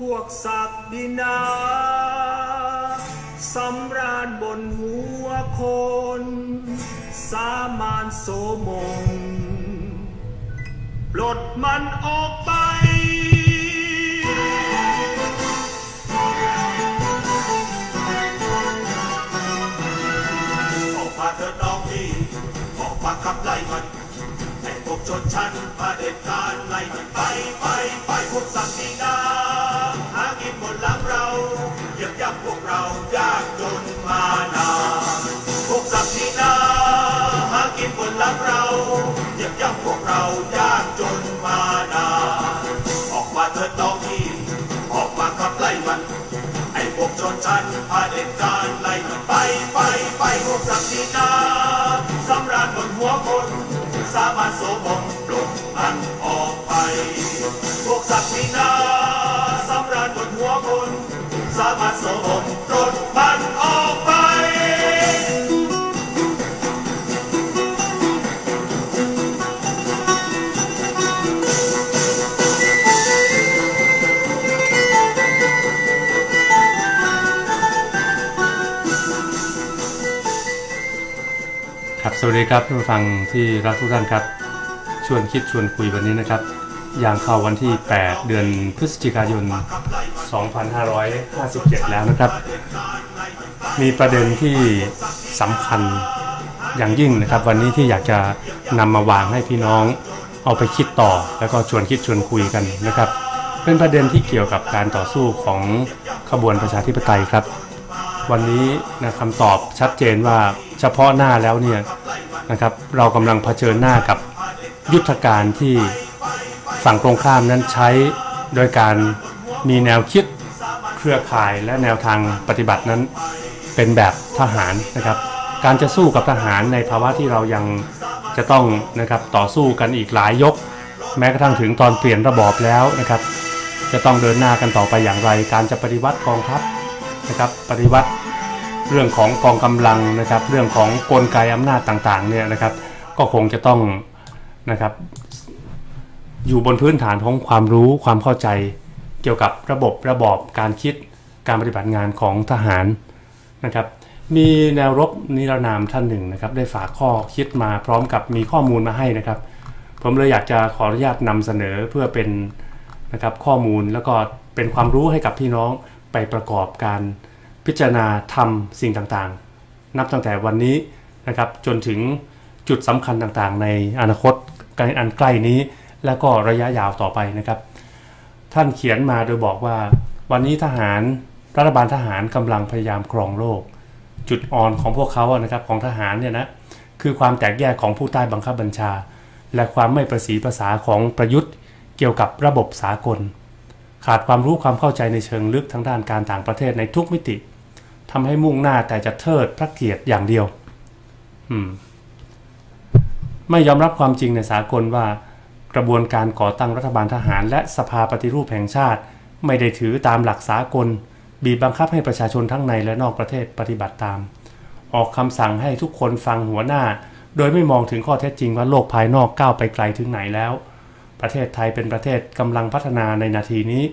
พวกศักดินาสำราญบนหัวคน สามานโสมงปลดมันออกไปออกมาเถิดน้องนีออกมาขับไล่มันให้พวกชนชั้นเด็จการไล่มันไปไปไปพวกสักดีนา นบนหลังเราเหยียบย่ำพวกเรายากจนมานานพวกสักดีนาหากินบนหลังเราเหยียบย่ำพวกเรายากจนมานานออกมาเถิดน้องพี่ออกมาขับไล่มัน ไอ้พวกชนชันพาเด็จการไล่มันไปไปไปพวกสักดินาสำราญบนหัวคน สามารถโสมงปลุกมันออกไป พวกสักดินา คนสามารถโสมงปลุกมันออกไป ครับสวัสดีครับท่านผู้ฟังที่รักทุกท่านครับ ชวนคิดชวนคุยวันนี้นะครับ อย่างเข้าวันที่ 8 เดือนพฤศจิกายน 2557 แล้วนะครับ มีประเด็นที่สำคัญอย่างยิ่งนะครับ วันนี้ที่อยากจะนำมาวางให้พี่น้องเอาไปคิดต่อ แล้วก็ชวนคิดชวนคุยกันนะครับ เป็นประเด็นที่เกี่ยวกับการต่อสู้ของขบวนประชาธิปไตยครับ วันนี้นะคำตอบชัดเจนว่าเฉพาะหน้าแล้วเนี่ยนะครับเรากำลังเผชิญหน้ากับยุทธการที่ฝั่งตรงข้ามนั้นใช้โดยการ มีแนวคิดเครือข่ายและแนวทางปฏิบัตินั้นเป็นแบบทหารนะครับ การจะสู้กับทหารในภาวะที่เรายังจะต้องนะครับต่อสู้กันอีกหลายยก แม้กระทั่งถึงตอนเปลี่ยนระบอบแล้วนะครับ จะต้องเดินหน้ากันต่อไปอย่างไร การจะปฏิวัติกองทัพนะครับปฏิวัติเรื่องของกองกำลังนะครับ เรื่องของกลไกอำนาจต่างๆเนี่ยนะครับ ก็คงจะต้องนะครับ อยู่บนพื้นฐานของความรู้ความเข้าใจ เกี่ยวกับระบบระบอบการคิดการปฏิบัติงานของทหารนะครับ มีแนวรบนิรนามท่านหนึ่งนะครับ ได้ฝากข้อคิดมาพร้อมกับมีข้อมูลมาให้นะครับ ผมเลยอยากจะขออนุญาตนำเสนอเพื่อเป็นนะครับข้อมูลแล้วก็เป็นความรู้ให้กับพี่น้องไปประกอบการพิจารณาทำสิ่งต่างๆ นับตั้งแต่วันนี้นะครับจนถึงจุดสำคัญต่างๆ ในอนาคตอันใกล้นี้ และก็ระยะยาวต่อไปนะครับ ท่านเขียนมาโดยบอกว่า วันนี้ทหารรัฐบาลทหารกำลังพยายามครองโลก จุดอ่อนของพวกเขาอะนะครับของทหารเนี่ยนะคือความแตกแยกของผู้ใต้บังคับบัญชา และความไม่ประสีภาษาของประยุทธ์เกี่ยวกับระบบสากล ขาดความรู้ความเข้าใจในเชิงลึกทางด้านการต่างประเทศในทุกมิติทำให้มุ่งหน้าแต่จะเทิดพระเกียรติอย่างเดียว อืม ไม่ยอมรับความจริงในสากลว่า กระบวนการก่อตั้งรัฐบาลทหาร และสภาปฏิรูปแห่งชาติ ไม่ได้ถือตามหลักสากล บีบบังคับให้ประชาชนทั้งในและนอกประเทศปฏิบัติตาม ออกคำสั่งให้ทุกคนฟังหัวหน้า โดยไม่มองถึงข้อเท็จจริงว่าโลกภายนอกก้าวไปไกลถึงไหนแล้ว ประเทศไทยเป็นประเทศกำลังพัฒนาในนาทีนี้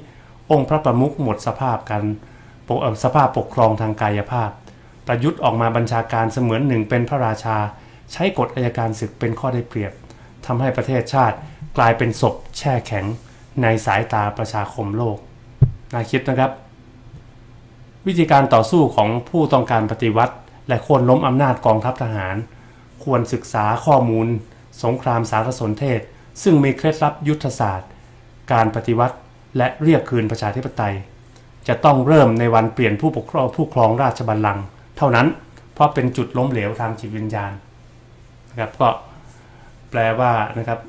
องค์พระประมุขหมดสภาพกันสภาพปกครองทางกายภาพ ประยุทธ์ออกมาบัญชาการเสมือนหนึ่งเป็นพระราชา ใช้กฎอายการศึกเป็นข้อได้เปรียบทำให้ประเทศชาติ กลายเป็นศพแช่แข็งในสายตาประชาคมโลกน่าคิดนะครับ วิธีการต่อสู้ของผู้ต้องการปฏิวัติ และค่นล้มอำนาจกองทัพทหาร ควรศึกษาข้อมูล สงครามสารสนเทศ ซึ่งมีเคล็ดลับยุทธศาสตร์ การปฏิวัติและเรียกคืนประชาธิปไตย จะต้องเริ่มในวันเปลี่ยนผู้ปกครองผู้ครองราชบัลลังก์เท่านั้น เพราะเป็นจุดล้มเหลวทางจิตวิญญาณนะครับก็แปลว่านะครับ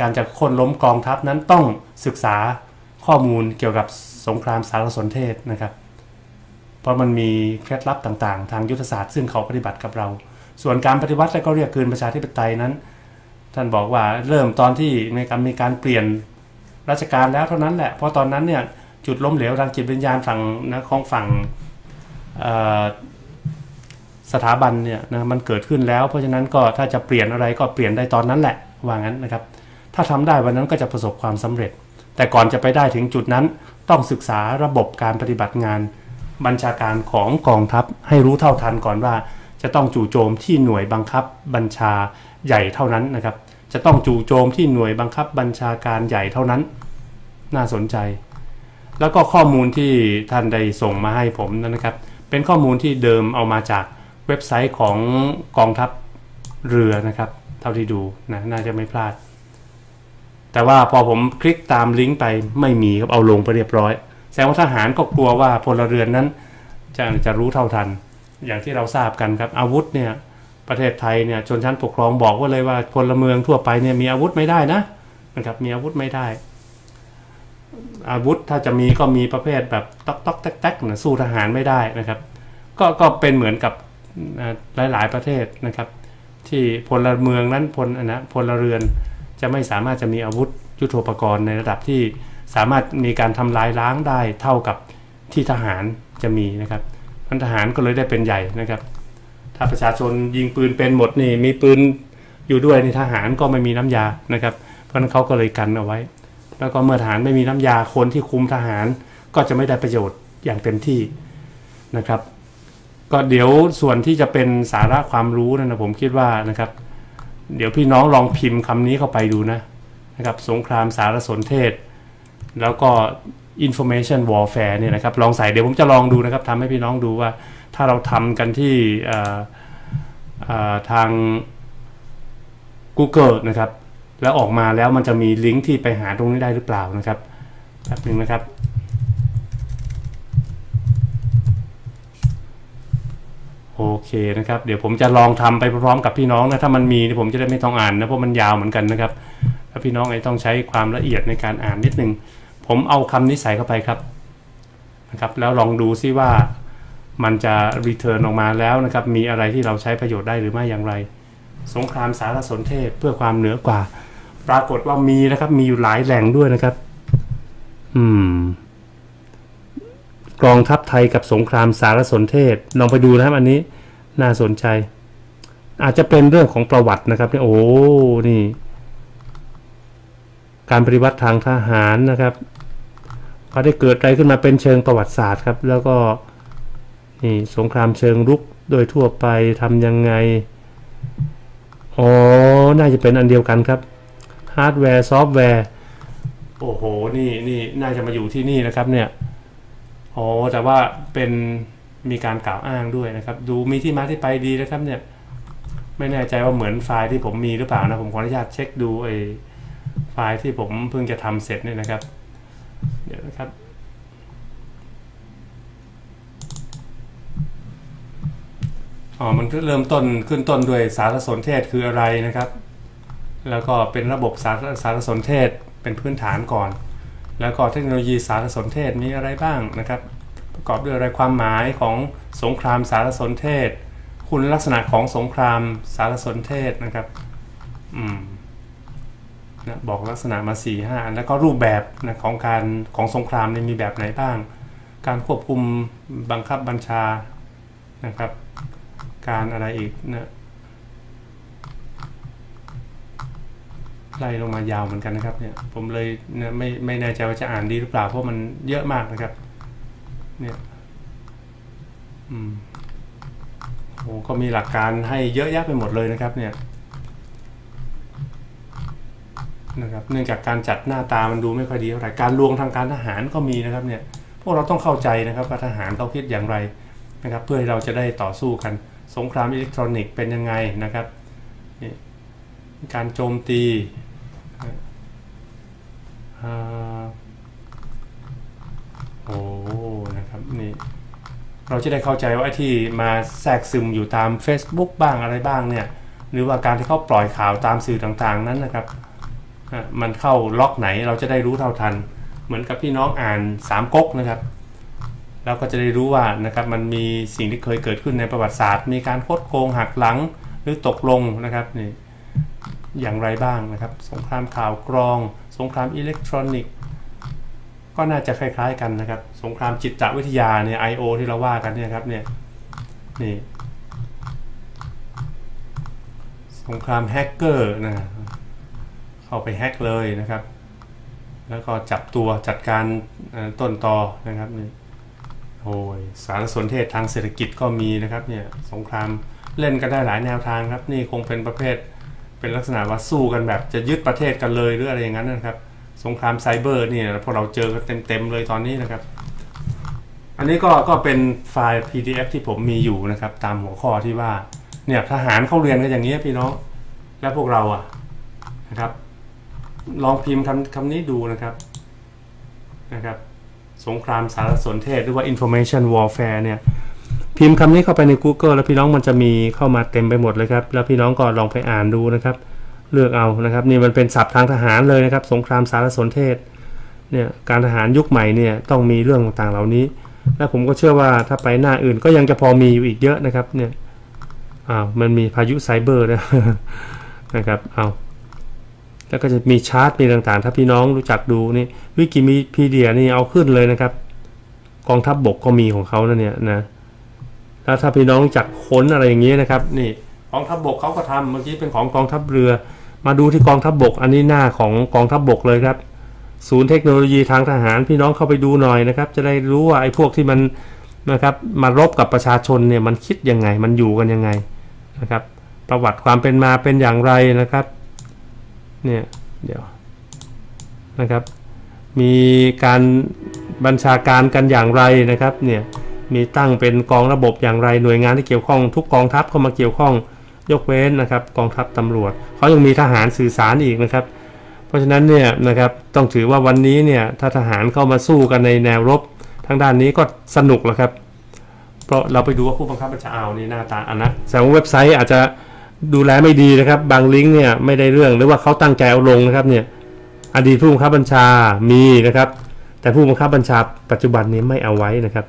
การจะค้นล้มกองทัพนั้นต้องศึกษาข้อมูลเกี่ยวกับสงครามสารสนเทศนะครับ เพราะมันมีเคล็ดลับต่างๆ ทางยุทธศาสตร์ซึ่งเขาปฏิบัติกับเรา ส่วนการปฏิวัติและก็เรียกคืนประชาธิปไตยนั้น ท่านบอกว่าเริ่มตอนที่ในการมีการเปลี่ยนราชการแล้วเท่านั้นแหละเพราะตอนนั้นเนี่ยจุดล้มเหลวทางจิตวิญญาณฝั่งนะของฝั่งสถาบันเนี่ยนะมันเกิดขึ้นแล้ว เพราะฉะนั้นก็ถ้าจะเปลี่ยนอะไรก็เปลี่ยนได้ตอนนั้นแหละว่างั้นนะครับ ถ้าทำได้วันนั้นก็จะประสบความสำเร็จ แต่ก่อนจะไปได้ถึงจุดนั้น ต้องศึกษาระบบการปฏิบัติงาน บัญชาการของกองทัพให้รู้เท่าทันก่อนว่า จะต้องจู่โจมที่หน่วยบังคับบัญชาใหญ่เท่านั้นนะครับ จะต้องจู่โจมที่หน่วยบังคับบัญชาการใหญ่เท่านั้น น่าสนใจ แล้วก็ข้อมูลที่ท่านได้ส่งมาให้ผมนะครับ เป็นข้อมูลที่เดิมเอามาจากเว็บไซต์ของกองทัพเรือนะครับ เท่าที่ดูนะน่าจะไม่พลาด แต่ว่าพอผมคลิกตามลิงก์ไปไม่มีครับเอาลงไปเรียบร้อย แสดงว่าทหารก็กลัวว่าพลเรือนนั้นจะจะรู้เท่าทัน อย่างที่เราทราบกันครับอาวุธเนี่ยประเทศไทยเนี่ยชนชั้นปกครองบอกว่าเลยว่าพลเมืองทั่วไปเนี่ยมีอาวุธไม่ได้นะนะครับมีอาวุธไม่ได้ อาวุธถ้าจะมีก็มีประเภทแบบต๊อกต๊อกแต๊กแต๊กนะสู้ทหารไม่ได้นะครับ ก็ก็เป็นเหมือนกับหลายหลายๆประเทศนะครับ ที่พลเมืองนั้นพลนะพลเรือน จะไม่สามารถจะมีอาวุธยุโทโธปกรณ์ในระดับที่สามารถมีการทำลายล้างได้เท่ากับที่ทหารจะมีนะครับพันทหารก็เลยได้เป็นใหญ่นะครับ ถ้าประชาชนยิงปืนเป็นหมดนี่มีปืนอยู่ด้วยในทหารก็ไม่มีน้ำยานะครับ เพราะนั้นเขาก็เลยกันเอาไว้ แล้วก็เมื่อทหารไม่มีน้ำยาคนที่คุมทหารก็จะไม่ได้ประโยชน์อย่างเต็มที่นะครับ ก็เดี๋ยวส่วนที่จะเป็นสาระความรู้นะนะผมคิดว่านะครับ เดี๋ยวพี่น้องลองพิมพ์คำนี้เข้าไปดูนะนะครับสงครามสารสนเทศ แล้วก็ information warfare เนี่ยนะครับลองใส่เดี๋ยวผมจะลองดูนะครับทำให้พี่น้องดูว่าถ้าเราทำกันที่ทาง Google นะครับ แล้วออกมาแล้วมันจะมีลิงก์ที่ไปหาตรงนี้ได้หรือเปล่านะครับแป๊บนึงนะครับ โอเคนะครับ เดี๋ยวผมจะลองทำไปพร้อมกับพี่น้องนะถ้ามันมีผมจะได้ไม่ต้องอ่านนะเพราะมันยาวเหมือนกันนะครับถ้าพี่น้องไอ้ต้องใช้ความละเอียดในการอ่านนิดนึง ผมเอาคำนี้ใส่เข้าไปครับนะครับ แล้วลองดูซิว่ามันจะรีเทิร์นออกมาแล้วนะครับ มีอะไรที่เราใช้ประโยชน์ได้หรือไม่อย่างไร สงครามสารสนเทศเพื่อความเหนือกว่า ปรากฏว่ามีนะครับ มีอยู่หลายแหล่งด้วยนะครับ อืม กองทัพไทยกับสงครามสารสนเทศ ลองไปดูนะครับอันนี้น่าสนใจ อาจจะเป็นเรื่องของประวัตินะครับเนี่ยโอ้นี่ การปฏิวัติทางทหารนะครับเขาได้เกิดอะไรขึ้นมาเป็นเชิงประวัติศาสตร์ครับ แล้วก็นี่สงครามเชิงรุกโดยทั่วไปทำยังไงอ๋อน่าจะเป็นอันเดียวกันครับฮาร์ดแวร์ซอฟต์แวร์โอ้โห นี่นี่น่าจะมาอยู่ที่นี่นะครับเนี่ย อ๋อแต่ว่าเป็นมีการกล่าวอ้างด้วยนะครับ ดูมีที่มาที่ไปดีนะครับเนี่ย ไม่แน่ใจว่าเหมือนไฟล์ที่ผมมีหรือเปล่านะผมขออนุญาตเช็คดูไอ้ไฟล์ที่ผมเพิ่งจะทำเสร็จเนี่ยนะครับ เดี๋ยวนะครับอ๋อมันเริ่มต้นขึ้นต้นด้วยสารสนเทศคืออะไรนะครับ แล้วก็เป็นระบบสารสารสนเทศเป็นพื้นฐานก่อน แล้วก็เทคโนโลยีสารสนเทศมีอะไรบ้างนะครับ ประกอบด้วยอะไรความหมายของสงครามสารสนเทศ คุณลักษณะของสงครามสารสนเทศนะครับอืมนะบอกลักษณะมา4ี่ห้าแล้วก็รูปแบบนะของการของสงครามนี่มีแบบไหนบ้าง การควบคุมบังคับบัญชานะครับ การอะไรอีกนะ ไล่ลงมายาวเหมือนกันนะครับเนี่ยผมเลยนะไม่ไม่แน่ใจว่าจะอ่านดีหรือเปล่าเพราะมันเยอะมากนะครับ เนี่ยอืมโอ้ก็มีหลักการให้เยอะแยะไปหมดเลยนะครับ เนี่ยนะครับเนื่องจากการจัดหน้าตามันดูไม่ค่อยดีเท่าไหร่การลวงทางการทหารก็มีนะครับเนี่ยพวกเราต้องเข้าใจนะครับว่าทหารเขาคิดอย่างไรนะครับ เพื่อให้เราจะได้ต่อสู้กัน สงครามอิเล็กทรอนิกส์เป็นยังไงนะครับการโจมตี โอ้นะครับนี่เราจะได้เข้าใจว่าไอ้ที่มาแทรกซึมอยู่ตาม Facebook บ้างอะไรบ้างเนี่ยหรือว่าการที่เขาปล่อยข่าวตามสื่อต่างๆนั้นนะครับมันเข้าล็อกไหนเราจะได้รู้เท่าทัน เหมือนกับพี่น้องอ่านสามก๊กนะครับเราก็จะได้รู้ว่านะครับมันมีสิ่งที่เคยเกิดขึ้นในประวัติศาสตร์ มีการโคดโกงหักหลังหรือตกลงนะครับนี่อย่างไรบ้างนะครับ สงครามข่าวกรอง สงครามอิเล็กทรอนิกส์ก็น่าจะคล้าย ๆ กันนะครับ สงครามจิตวิทยาเนี่ย I.O. ที่เราว่ากันเนี่ยครับเนี่ยนี่สงครามแฮกเกอร์นะเข้าไปแฮกเลยนะครับ แล้วก็จับตัวจัดการต้นตอนะครับนี่โอ้ยสารสนเทศทางเศรษฐกิจก็มีนะครับเนี่ยสงครามเล่นกันได้หลายแนวทางครับ นี่คงเป็นประเภท เป็นลักษณะว่าสู้กันแบบจะยึดประเทศกันเลยหรืออะไรอย่างนั้นนะครับ สงครามไซเบอร์เนี่ยพวกเราเจอกันเต็มๆเลยตอนนี้นะครับ อันนี้ก็ก็เป็นไฟล์ PDF ที่ผมมีอยู่นะครับ ตามหัวข้อที่ว่าเนี่ยทหารเข้าเรียนกันอย่างนี้พี่น้อง แล้วพวกเราอะนะครับ ลองพิมพ์คำคำนี้ดูนะครับนะครับ สงครามสารสนเทศหรือว่า information warfare เนี่ย พิมพ์คำนี้เข้าไปใน Google แล้วพี่น้องมันจะมีเข้ามาเต็มไปหมดเลยครับ แล้วพี่น้องก็ลองไปอ่านดูนะครับ เลือกเอานะครับนี่มันเป็นศัพท์ทางทหารเลยนะครับ สงครามสารสนเทศเนี่ยการทหารยุคใหม่เนี่ยต้องมีเรื่องต่างๆเหล่านี้ และผมก็เชื่อว่าถ้าไปหน้าอื่นก็ยังจะพอมีอยู่อีกเยอะนะครับเนี่ยอ้าวมันมีพายุไซเบอร์นะนะครับเอาแล้วก็จะมีชาร์ตมีต่างๆ ถ้าพี่น้องรู้จักดูนี่วิกิมีพีเดียนี่เอาขึ้นเลยนะครับ กองทัพบบกก็มีของเขานะเนี่ยนะ แล้วถ้าพี่น้องจักค้นอะไรอย่างนี้นะครับนี่กองทัพบบกเขาก็ทำเมื่อกี้เป็นของกองทัพเรือ มาดูที่กองทัพบบกอันนี้หน้าของกองทัพบบกเลยครับ ศูนย์เทคโนโลยีทางทหารพี่น้องเข้าไปดูหน่อยนะครับ จะได้รู้ว่าไอ้พวกที่มันนะครับมารบกับประชาชนเนี่ยมันคิดยังไงมันอยู่กันยังไงนะครับ ประวัติความเป็นมาเป็นอย่างไรนะครับเนี่ยเดี๋ยวนะครับ มีการบัญชาการกันอย่างไรนะครับเนี่ย มีตั้งเป็นกองระบบอย่างไรหน่วยงานที่เกี่ยวข้อง ทุกกองทัพเข้ามาเกี่ยวข้อง ยกเว้นนะครับ กองทัพตำรวจเขายังมีทหารสื่อสารอีกนะครับ เพราะฉะนั้นเนี่ยนะครับต้องถือว่าวันนี้เนี่ยถ้าทหารเข้ามาสู้กันในแนวรบทางด้านนี้ก็สนุกแล้วครับ เพราะเราไปดูว่าผู้บังคับบัญชาเอานี่หน้าตาอันนะแต่ว่าเว็บไซต์อาจจะดูแลไม่ดีนะครับ บางลิงก์เนี่ยไม่ได้เรื่องหรือว่าเขาตั้งใจเอาลงนะครับเนี่ยอดีตผู้บังคับบัญชามีนะครับ แต่ผู้บังคับบัญชาปัจจุบันนี้ไม่เอาไว้นะครับ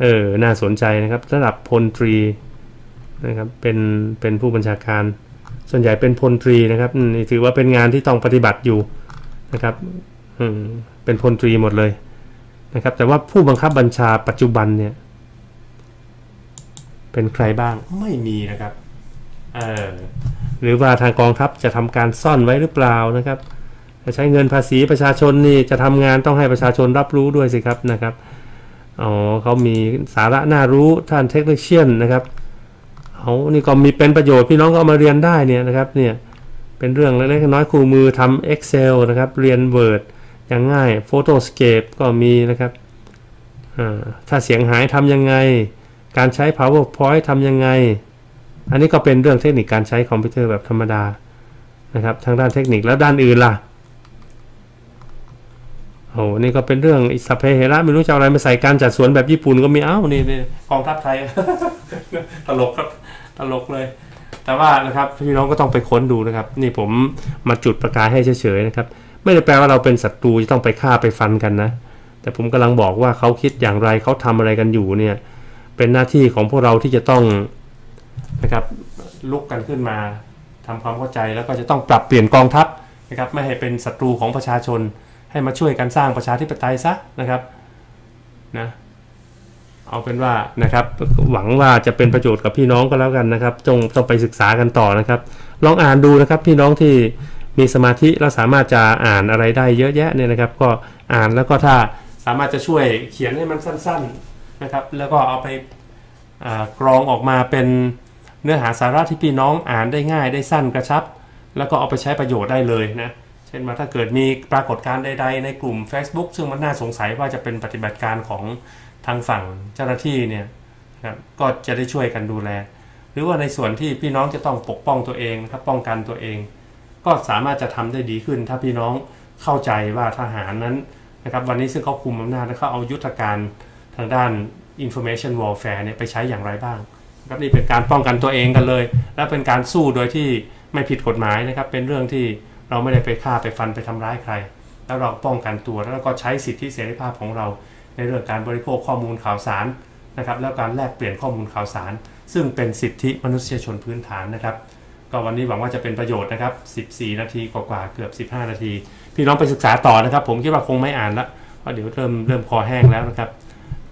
เออ น่าสนใจนะครับระดับพลตรีนะครับ เป็น เป็นผู้บัญชาการ ส่วนใหญ่เป็นพลตรีนะครับอืมนี่ถือว่าเป็นงานที่ต้องปฏิบัติอยู่นะครับอืมเป็นพลตรีหมดเลยนะครับ แต่ว่าผู้บังคับบัญชาปัจจุบันเนี่ย เป็นใครบ้าง ไม่มีนะครับ เออ หรือว่าทางกองทัพจะทำการซ่อนไว้หรือเปล่านะครับจะใช้เงินภาษีประชาชนนี่จะทำงานต้องให้ประชาชนรับรู้ด้วยสิครับนะครับ อ๋อเขามีสาระน่ารู้ท่านเทคนิคเชียนนะครับเอานี่ก็มีเป็นประโยชน์พี่น้องก็เอามาเรียนได้เนี่ยนะครับเนี่ยเป็นเรื่องเล็กๆน้อยๆคู่มือทำ Excel นะครับเรียน Word อย่างง่าย Photoscape ก็มีนะครับอ่าถ้าเสียงหายทำยังไง การใช้ PowerPoint ทำยังไง อันนี้ก็เป็นเรื่องเทคนิคการใช้คอมพิวเตอร์แบบธรรมดานะครับทางด้านเทคนิคแล้วด้านอื่นล่ะ โอ้นี่ก็เป็นเรื่องอิสเพเหระไม่รู้จะเอาอะไรมาใส่การจัดสวนแบบญี่ปุ่นก็มีเอ้านี่นี่กองทัพไทย ตลกครับตลกเลย แต่ว่านะครับพี่น้องก็ต้องไปค้นดูนะครับ นี่ผมมาจุดประกายให้เฉยๆนะครับ ไม่ได้แปลว่าเราเป็นศัตรูจะต้องไปฆ่าไปฟันกันนะ แต่ผมกำลังบอกว่าเขาคิดอย่างไรเขาทำอะไรกันอยู่เนี่ย เป็นหน้าที่ของพวกเราที่จะต้องนะครับลุกกันขึ้นมาทำความเข้าใจแล้วก็จะต้องปรับเปลี่ยนกองทัพนะครับไม่ให้เป็นศัตรูของประชาชน ให้มาช่วยกันสร้างประชาธิปไตยซะนะครับนะเอาเป็นว่านะครับ หวังว่าจะเป็นประโยชน์กับพี่น้องก็แล้วกันนะครับ จงต้องไปศึกษากันต่อนะครับ ลองอ่านดูนะครับ พี่น้องที่มีสมาธิแล้วสามารถจะอ่านอะไรได้เยอะแยะเนี่ยนะครับ ก็อ่านแล้วก็ถ้าสามารถจะช่วยเขียนให้มันสั้น ๆนะครับ แล้วก็เอาไปกรองออกมาเป็นเนื้อหาสาระที่พี่น้องอ่านได้ง่ายได้สั้นกระชับ แล้วก็เอาไปใช้ประโยชน์ได้เลยนะ เช่นว่าถ้าเกิดมีปรากฏการณ์ใดๆในกลุ่ม Facebook ซึ่งมันน่าสงสัยว่าจะเป็นปฏิบัติการของทางฝั่งเจ้าหน้าที่เนี่ยนะครับก็จะได้ช่วยกันดูแล หรือว่าในส่วนที่พี่น้องจะต้องปกป้องตัวเองนะครับป้องกันตัวเอง ก็สามารถจะทำได้ดีขึ้น ถ้าพี่น้องเข้าใจว่าทหารนั้นนะครับวันนี้ซึ่งเขาคุมอำนาจและเขาเอายุทธการทางด้าน information warfare เนี่ยไปใช้อย่างไรบ้างนะครับนี่เป็นการป้องกันตัวเองกันเลย และเป็นการสู้โดยที่ไม่ผิดกฎหมายนะครับเป็นเรื่องที่ เราไม่ได้ไปฆ่าไปฟันไปทำร้ายใคร แล้วเราป้องกันตัวแล้วก็ใช้สิทธิเสรีภาพของเรา ในเรื่องการบริโภคข้อมูลข่าวสารนะครับแล้วการแลกเปลี่ยนข้อมูลข่าวสาร ซึ่งเป็นสิทธิมนุษยชนพื้นฐานนะครับ ก็วันนี้หวังว่าจะเป็นประโยชน์นะครับ 14 นาทีกว่าๆเกือบ 15 นาที พี่น้องไปศึกษาต่อนะครับ ผมคิดว่าคงไม่อ่านละเพราะเดี๋ยวเริ่มเริ่มคอแห้งแล้วนะครับ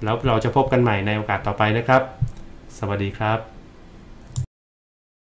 แล้วเราจะพบกันใหม่ในโอกาสต่อไปนะครับ สวัสดีครับ